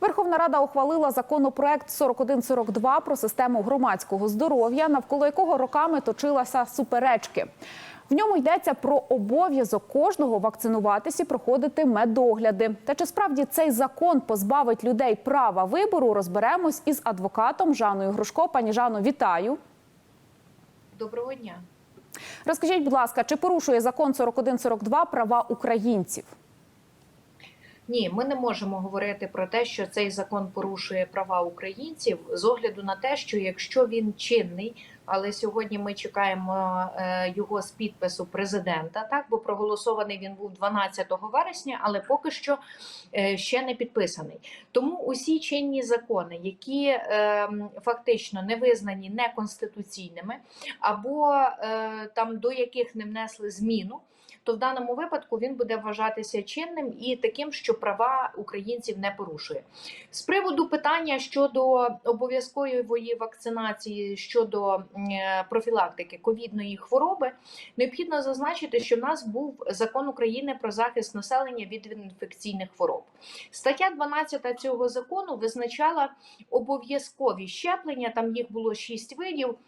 Верховна Рада ухвалила законопроект 4142 про систему громадського здоров'я, навколо якого роками точилася суперечки. В ньому йдеться про обов'язок кожного вакцинуватись і проходити медогляди. Та чи справді цей закон позбавить людей права вибору? Розберемось із адвокатом Жаною Грушко. Пані Жано, вітаю. Доброго дня. Розкажіть, будь ласка, чи порушує закон 4142 права українців? Ні, ми не можемо говорити про те, що цей закон порушує права українців з огляду на те, що якщо він чинний, але сьогодні ми чекаємо е, його з підпису президента, так бо проголосований він був 12 вересня, але поки що е, ще не підписаний. Тому усі чинні закони, які е, фактично не визнані неконституційними, або там до яких не внесли зміну. То в даному випадку він буде вважатися чинним і таким, що права українців не порушує. З приводу питання щодо обов'язкової вакцинації щодо профілактики ковідної хвороби, необхідно зазначити, що в нас був закон України про захист населення від інфекційних хвороб. Стаття 12 цього закону визначала обов'язкові щеплення. Там їх було шість видів.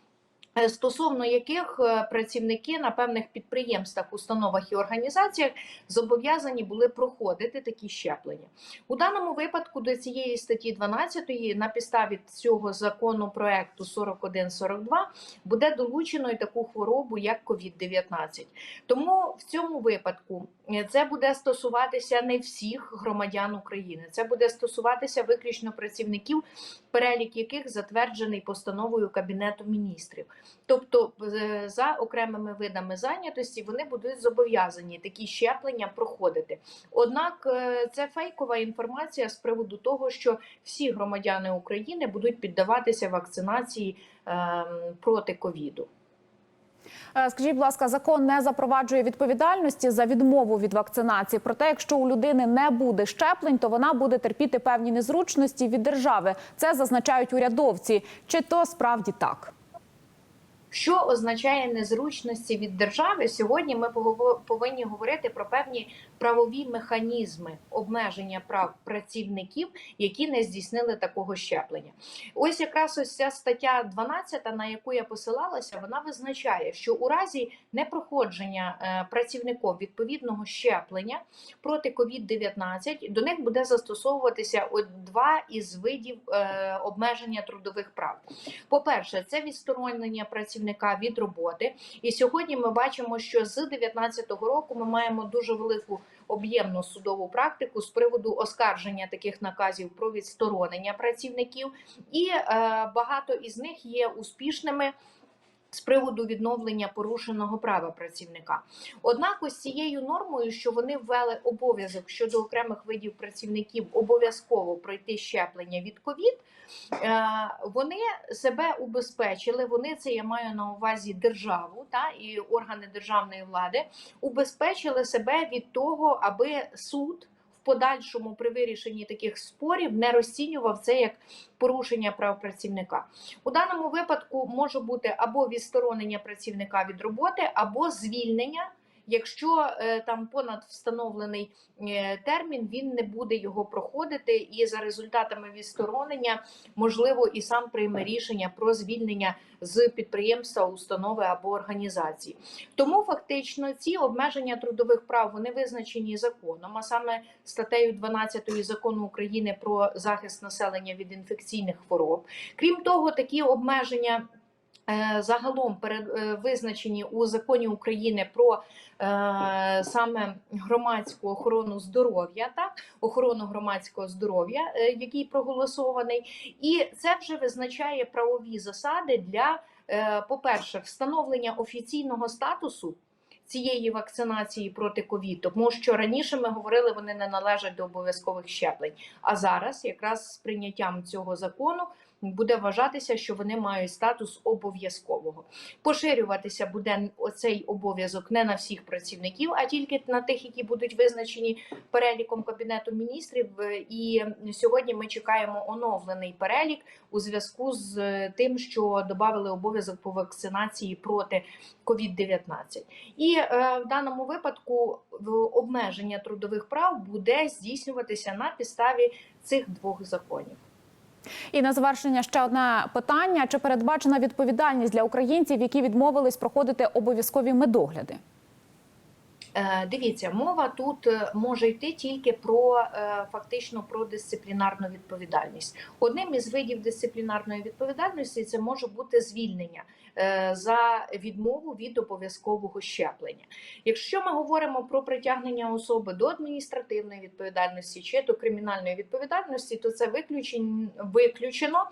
Е, Стосовно яких е, працівники на певних підприємствах, установах і організаціях зобов'язані були проходити такі щеплення у даному випадку. До цієї статті 12 на підставі цього закону проекту 4142 буде долучено і таку хворобу, як COVID-19. Тому в цьому випадку е, це буде стосуватися не всіх громадян України. Це буде стосуватися виключно працівників, перелік яких затверджений постановою Кабінету міністрів. Тобто, е, за окремими видами зайнятості вони будуть зобов'язані такі щеплення проходити. Однак е, це фейкова інформація з приводу того, що всі громадяни України будуть піддаватися вакцинації ем, проти ковіду. Е, Скажіть, будь ласка, закон не запроваджує відповідальності за відмову від вакцинації. Проте, якщо у людини не буде щеплень, то вона буде терпіти певні незручності від держави. Це зазначають урядовці. Чи то справді так? Що означає незручності від держави? Сьогодні ми повинні говорити про певні правові механізми обмеження прав працівників, які не здійснили такого щеплення. Ось якраз ось ця стаття 12, на яку я посилалася, вона визначає, що у разі непроходження е, працівником відповідного щеплення проти COVID-19 до них буде застосовуватися два із видів е, обмеження трудових прав. По-перше, це відсторонення працівника від роботи. І сьогодні ми бачимо, що з 2019 року ми маємо дуже велику об'ємну судову практику з приводу оскарження таких наказів про відсторонення працівників, і е, багато із них є успішними. З приводу відновлення порушеного права працівника, однак, ось цією нормою, що вони ввели обов'язок щодо окремих видів працівників обов'язково пройти щеплення від ковід, е, вони себе убезпечили. Вони це я маю на увазі державу та і органи державної влади убезпечили себе від того, аби суд подальшому при вирішенні таких спорів не розцінював це як порушення прав працівника. У даному випадку може бути або відсторонення працівника від роботи, або звільнення. Якщо е, там понад встановлений е, термін, він не буде його проходити, і за результатами відсторонення можливо і сам прийме рішення про звільнення з підприємства, установи або організації. Тому фактично ці обмеження трудових прав вони визначені законом, а саме статтею 12 закону України про захист населення від інфекційних хвороб. Крім того, такі обмеження. Е, Загалом е, визначені у законі України про е, саме громадську охорону здоров'я, так охорону громадського здоров'я, який проголосований, і це вже визначає правові засади для, по-перше, встановлення офіційного статусу. Цієї вакцинації проти ковід, тому що раніше ми говорили, вони не належать до обов'язкових щеплень. А зараз, якраз з прийняттям цього закону, буде вважатися, що вони мають статус обов'язкового. Поширюватися буде оцей обов'язок не на всіх працівників, а тільки на тих, які будуть визначені переліком кабінету міністрів. Е, І сьогодні ми чекаємо оновлений перелік у зв'язку з е, тим, що додали обов'язок по вакцинації проти COVID-19. І е, в даному випадку обмеження трудових прав буде здійснюватися на підставі цих двох законів. І на завершення ще одне питання: чи передбачена відповідальність для українців, які відмовились проходити обов'язкові медогляди? Е, Дивіться, мова тут е, може йти тільки про е, фактично про дисциплінарну відповідальність. Одним із видів дисциплінарної відповідальності це може бути звільнення за відмову від обов'язкового щеплення. Якщо ми говоримо про притягнення особи до адміністративної відповідальності чи до кримінальної відповідальності, то це виключено.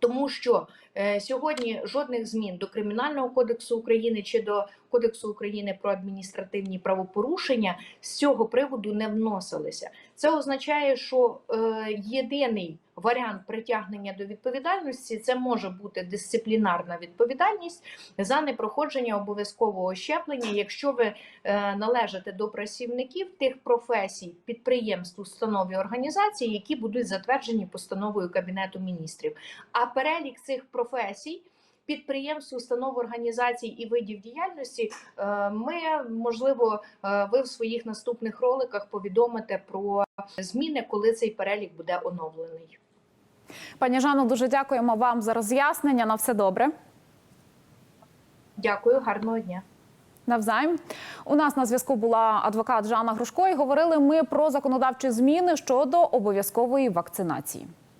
Тому що е, сьогодні жодних змін до Кримінального кодексу України чи до Кодексу України про адміністративні правопорушення з цього приводу не вносилися. Це означає, що е, єдиний варіант притягнення до відповідальності це може бути дисциплінарна відповідальність за непроходження обов'язкового щеплення, якщо ви е, належите до працівників тих професій, підприємств, установ і організацій, які будуть затверджені постановою Кабінету міністрів. А перелік цих професій. Підприємств, установ, організацій і видів діяльності е, ми можливо е, ви в своїх наступних роликах повідомите про зміни, коли цей перелік буде оновлений. Пані Жано, дуже дякуємо вам за роз'яснення. На все добре. Дякую, гарного дня. Навзаєм у нас на зв'язку була адвокат Жанна Грушко. І говорили ми про законодавчі зміни щодо обов'язкової вакцинації.